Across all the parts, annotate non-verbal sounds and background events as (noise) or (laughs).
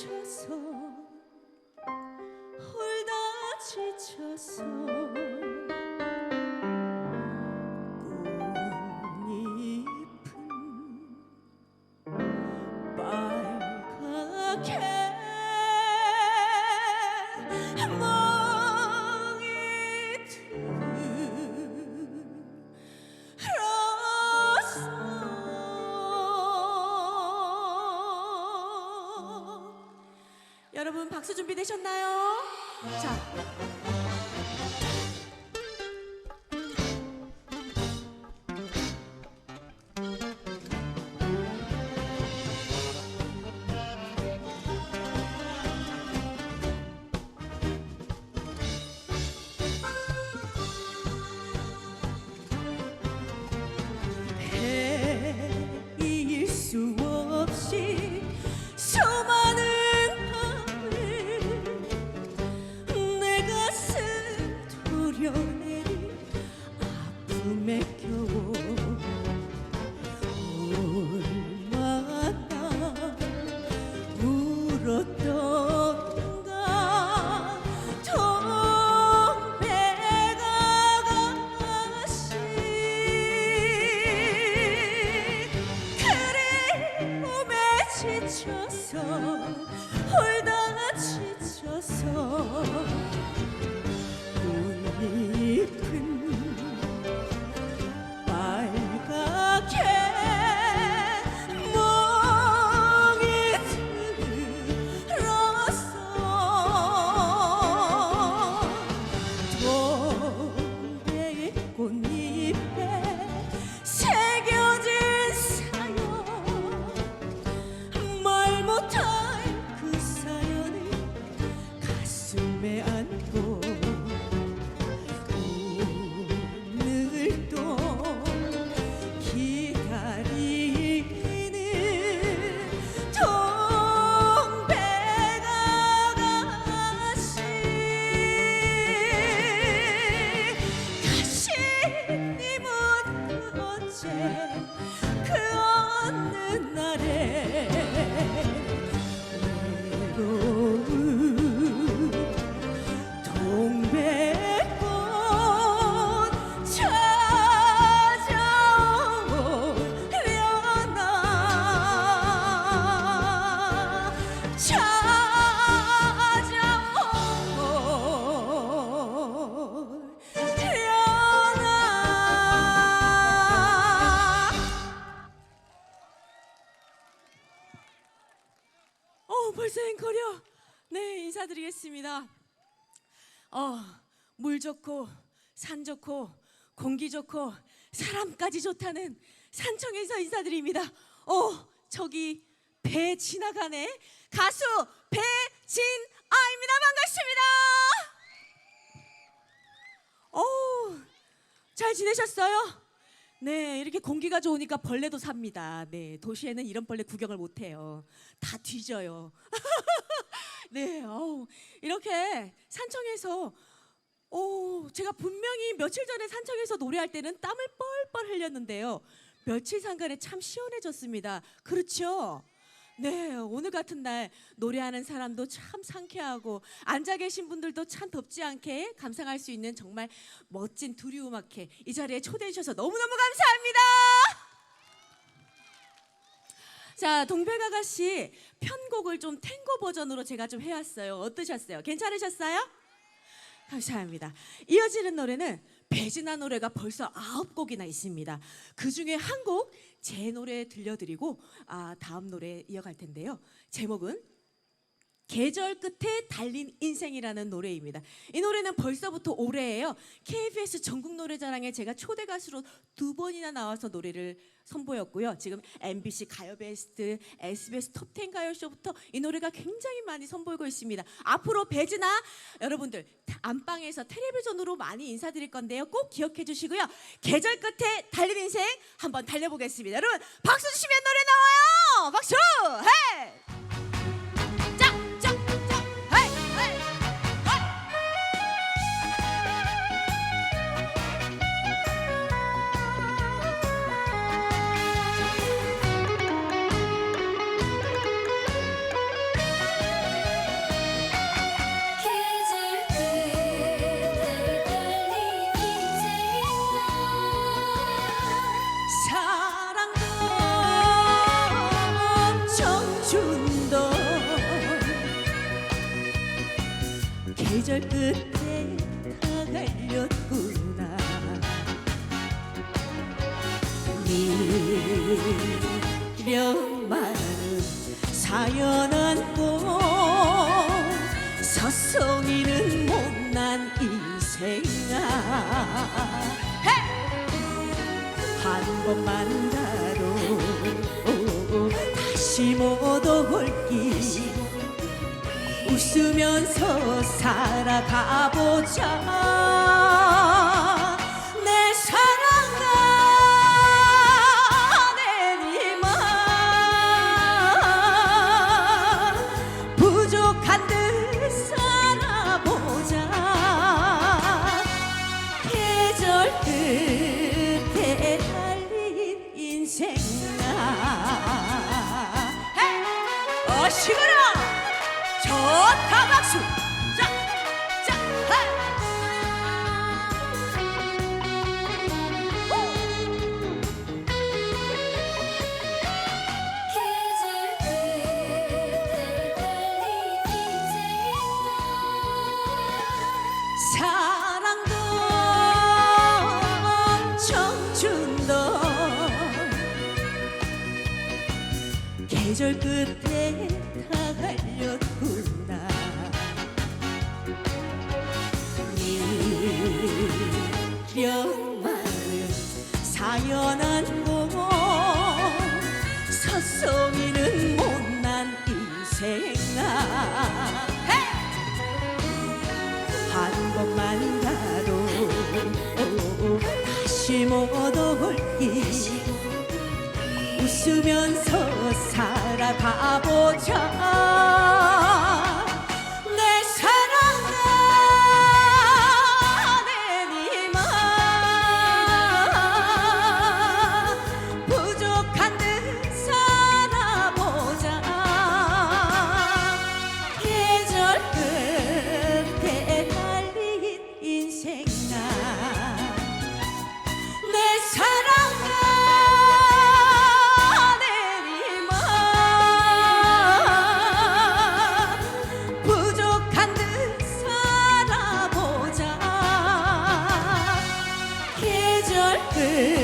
지쳐서 홀다 지쳐서 박수 준비되셨나요? 자 그 어느 날에 외로운 동백 네, 인사드리겠습니다. 어, 물 좋고 산 좋고 공기 좋고 사람까지 좋다는 산청에서 인사드립니다. 어, 저기 배 지나가네. 가수 배진아입니다. 반갑습니다. 어, 잘 지내셨어요? 네, 이렇게 공기가 좋으니까 벌레도 삽니다. 네, 도시에는 이런 벌레 구경을 못 해요. 다 뒤져요. (laughs) 네, 어우, 이렇게 산청에서 오, 제가 분명히 며칠 전에 산청에서 노래할 때는 땀을 뻘뻘 흘렸는데요. 며칠 상간에 참 시원해졌습니다. 그렇죠? 네, 오늘 같은 날 노래하는 사람도 참 상쾌하고 앉아 계신 분들도 참 덥지 않게 감상할 수 있는 정말 멋진 두리우마케 이 자리에 초대해 주셔서 너무너무 감사합니다. 자, 동백아가 씨 편곡을 좀 탱고 버전으로 제가 좀 해왔어요. 어떠셨어요? 괜찮으셨어요? 감사합니다. 이어지는 노래는 배진아 노래가 벌써 아홉 곡이나 있습니다. 그 중에 한 곡 제 노래 들려드리고 아, 다음 노래 이어갈 텐데요. 제목은 계절 끝에 달린 인생이라는 노래입니다. 이 노래는 벌써부터 올해예요. KBS 전국 노래자랑에 제가 초대 가수로 두 번이나 나와서 노래를 선보였고요. 지금 MBC 가요 베스트, SBS 톱10 가요쇼부터 이 노래가 굉장히 많이 선보이고 있습니다. 앞으로 배즈나 여러분들 안방에서 텔레비전으로 많이 인사드릴 건데요. 꼭 기억해 주시고요. 계절 끝에 달린 인생 한번 달려보겠습니다. 여러분 박수 주시면 노래 나와요. 박수! 헤이! 미련 많은 사연 안고 서성이는 못난 인생아. 한 번만 가도 다시 못 올기. 웃으면서 살아가보자 계절 끝에 시못 올기 웃으면서 살아가보자 계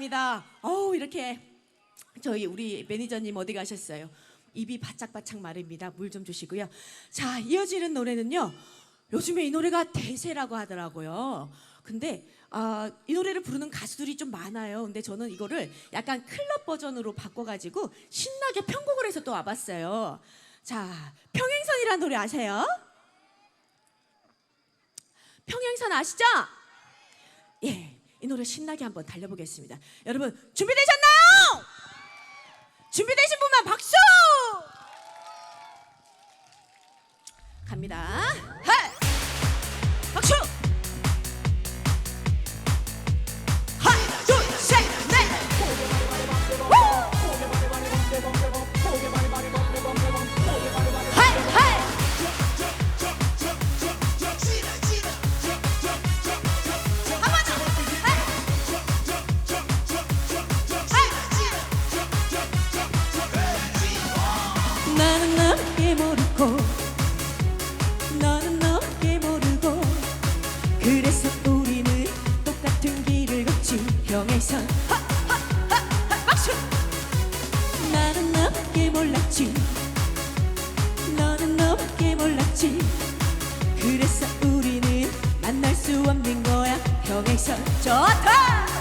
감사합니다. 어우 이렇게 저희 우리 매니저님 어디 가셨어요? 입이 바짝바짝 마릅니다. 물 좀 주시고요. 자 이어지는 노래는요. 요즘에 이 노래가 대세라고 하더라고요. 근데 아, 이 노래를 부르는 가수들이 좀 많아요. 근데 저는 이거를 약간 클럽 버전으로 바꿔가지고 신나게 편곡을 해서 또 와봤어요. 자 평행선이라는 노래 아세요? 평행선 아시죠? 예, 이 노래 신나게 한번 달려보겠습니다. 여러분 준비되셨나요? 준비되신 분만 박수! 갑니다. 너게 몰랐지. 너는 너게 몰랐지. 그래서 우리는 만날 수 없는 거야. 형에선 좋다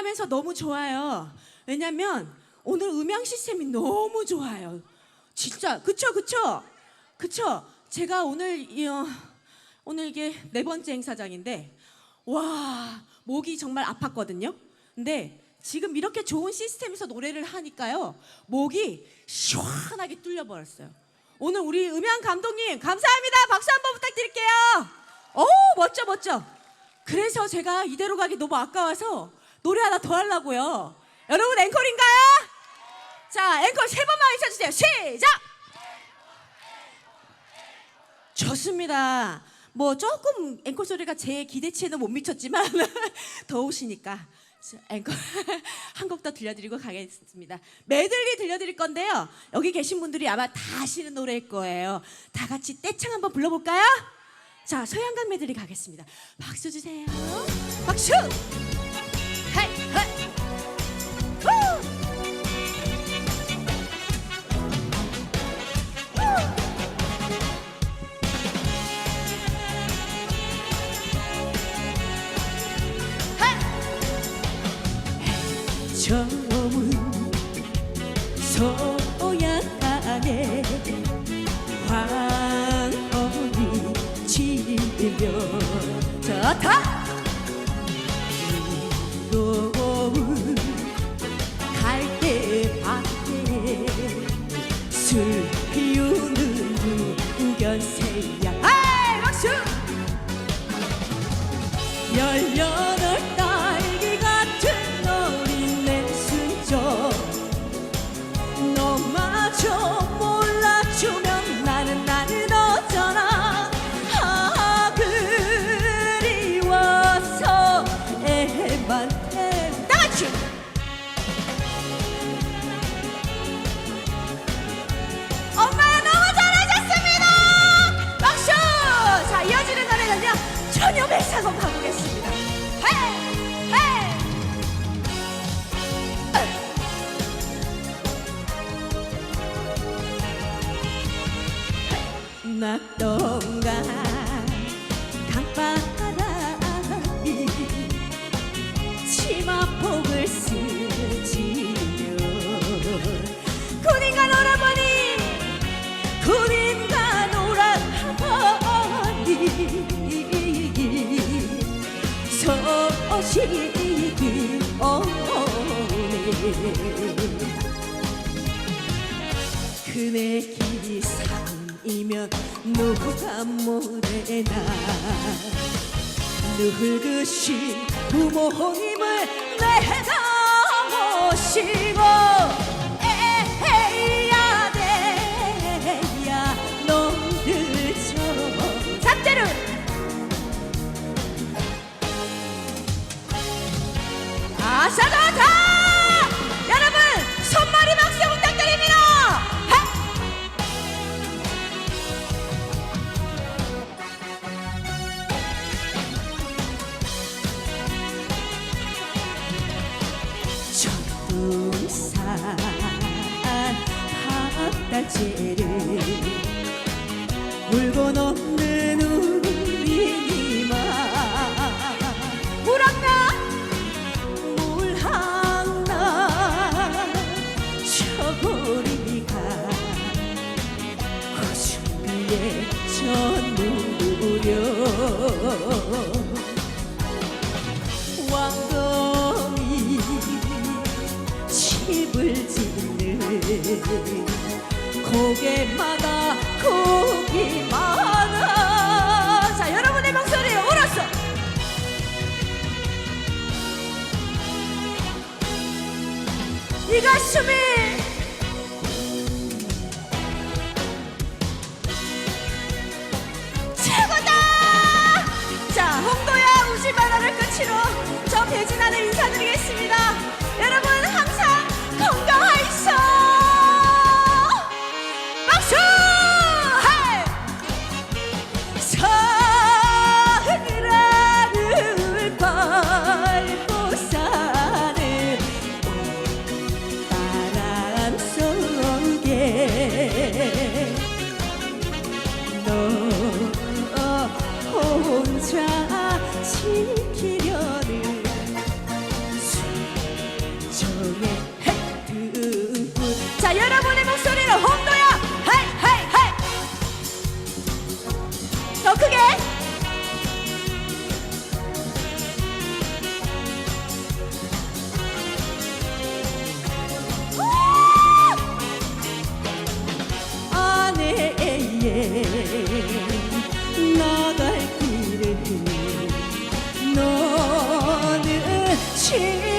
노래하면서 너무 좋아요. 왜냐면 오늘 음향 시스템이 너무 좋아요. 진짜 그쵸 그쵸 그쵸. 제가 오늘 이, 어, 오늘 이게 네 번째 행사장인데 와 목이 정말 아팠거든요. 근데 지금 이렇게 좋은 시스템에서 노래를 하니까요 목이 시원하게 뚫려 버렸어요. 오늘 우리 음향 감독님 감사합니다. 박수 한번 부탁드릴게요. 오 멋져 멋져. 그래서 제가 이대로 가기 너무 아까워서 노래 하나 더 하려고요. 여러분 앵콜인가요? 자 앵콜 세 번만 외쳐주세요. 시작. 좋습니다. 뭐 조금 앵콜 소리가 제 기대치에는 못 미쳤지만 (laughs) 더우시니까 자, 앵콜 (laughs) 한 곡 더 들려드리고 가겠습니다. 메들리 들려드릴 건데요. 여기 계신 분들이 아마 다 아시는 노래일 거예요. 다 같이 떼창 한번 불러볼까요? 자, 소양강 메들리 가겠습니다. 박수 주세요. 박수! 낙동강 강바람이 치마폭을 스치며 군인가 놀아보니 군인가 놀아보니 소식이 오네. 그네 기상 이면 누가 모래나. 늙으신 부모님을 내다 모시고 에헤야 돼야 놈들처럼. 아싸 좋다 바닥재를 울고 넘는 우리 이마 물었나 물항나 저고리가 고슴비에 전무려. 왕검이 힘을 짓는 고개마다 고기 많아 자 여러분의 목소리 울었어. 이 가슴이. 최고다! 자 홍도야 우지바다를 끝으로 저 배진아를 인사드리겠습니다 情。